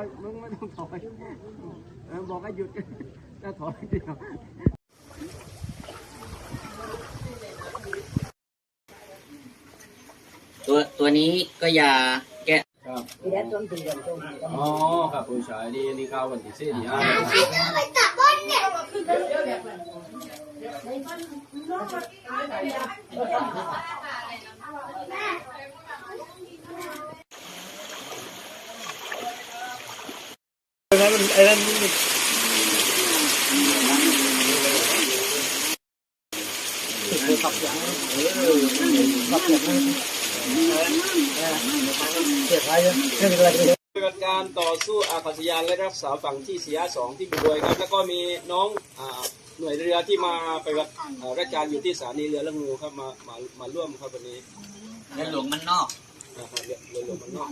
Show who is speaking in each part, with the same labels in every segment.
Speaker 1: อยมึงไม่ต้องถอยเออบอกให้หยุดจะถอยเดียว
Speaker 2: ตัวตัวนี้ก็ยาแก้
Speaker 1: ครับอ๋อครับผู้ชายนี่นี่เข้าวันที่สี่ที่ห้าไอ้นั่นไอ้นั่นขับอย่างเออขับอย่างเสียท้ายเนี่ยไม่เป็นไรปฏิบัติการต่อสู้อากาศยานและรักษาฝั่งที่เสียสองที่บุรีครับ แล้วก็มีน้องอหน่วยเรือที่มาไปฏิบัติอ่าราชการอยู่ที่สถานีเรือละงูครับมามามาร่วมครับวันนี้
Speaker 2: เงินหลวงมันนอก
Speaker 1: เรือหลวงมันนอก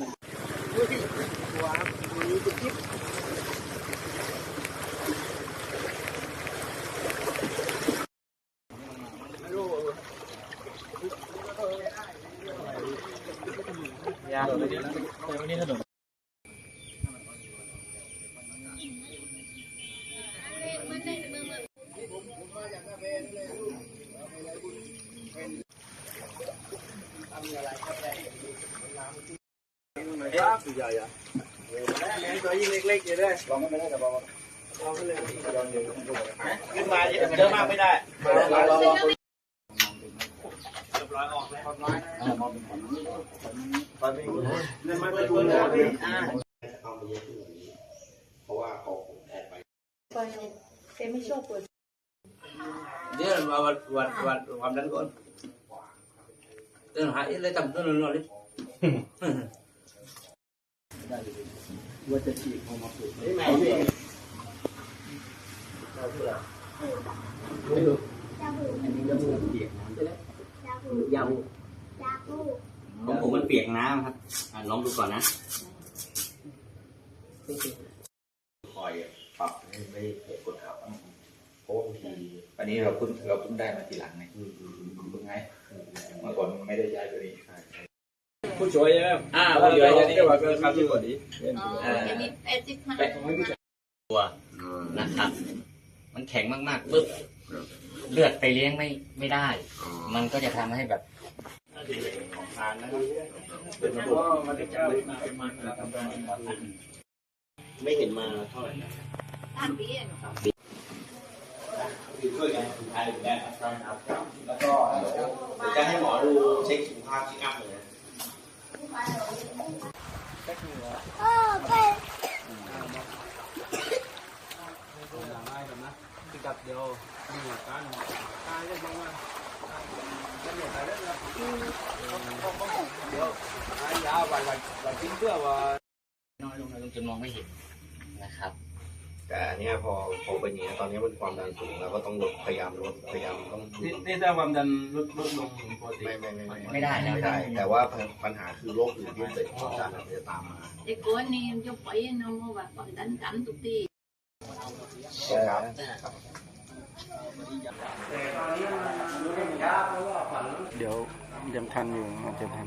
Speaker 1: ยาวันนี้ถนน ครับใหญ่อะตัวยิ่ง เล็กๆอยู่ด้วยลองไม่ได้แต่บอกลองไม่เลยขึ้นมาเยอะมากไม่ได้ แล้วออกร้อยตอนนี้เล่นมาไปดูเลยอ่า
Speaker 3: เดี๋ยวมาวัดวัดวัดความดันก่อนเดินหาอีกเลยจำต้นนอนเลย
Speaker 1: ว่าจะฉีกออกมาปลูกไม่ไหนไม่รู้อันนี้จะมูเปียกน้ำไปแล้ว ยาว
Speaker 2: ของผมมันเปียกน้ำครับอะลองดูก่อนนะ
Speaker 4: คอยปรับให้ไม่เกิดกดทับเพราะว่าบางทีอันนี้เราเพิ่งเราเพิ่งได้มาทีหลังไงเพิ่งไงเมื่อก่อนมันไม่ได้ย้ายตัวนี้
Speaker 1: ผู้ช่วยใช่ไหม
Speaker 2: อ่า
Speaker 1: ผู้ช่วย
Speaker 2: ผู้ช่วย
Speaker 1: นี่ว่าเป็นคำที่กว่านี้
Speaker 2: อ่าตัวนะครับ มันแข็งมากๆปึ๊บ เลือดไปเลี้ยงไม่ไม่ได้ มันก็จะทำให้แบบ
Speaker 4: เป็นระบบ
Speaker 1: มันจะจ้ามัน
Speaker 2: ไม่เห็นมาเท่าไหร่
Speaker 4: ช่วยกันทายแก้ครับแล้วก็จะให้หมอดูเช็คสุขภาพเช็คอัพเลยนะ
Speaker 1: ที่กับเดียวอยู่กันตายได้บ้างว่าเดี๋ยวหายาวันวันวันกินเพื่อว่า
Speaker 2: น้อยลงน้อยลงจนมองไม่เห็นนะครับ
Speaker 4: แต่อันเนี้ยพอพอเป็นอย่างนี้ยตอนนี้มันความดันสูงแล้วก็ต้องลดพยายามลดพยายามต้อง
Speaker 1: นี่นี่ถ้าความดันลดลดลงปกติ
Speaker 4: ไม่ไม่ไม่
Speaker 2: ไม่ได้นะ
Speaker 4: ไม่ได้ แต่ว่าปัญหาคือโรคอื่นที่เกิดความดันมันจะตามมา
Speaker 5: Cái của anh em cho phải nó mua và còn đánh cảnh tụi ti
Speaker 4: ครับ
Speaker 1: เดี๋ยวยังทันอยู่อาจจะทัน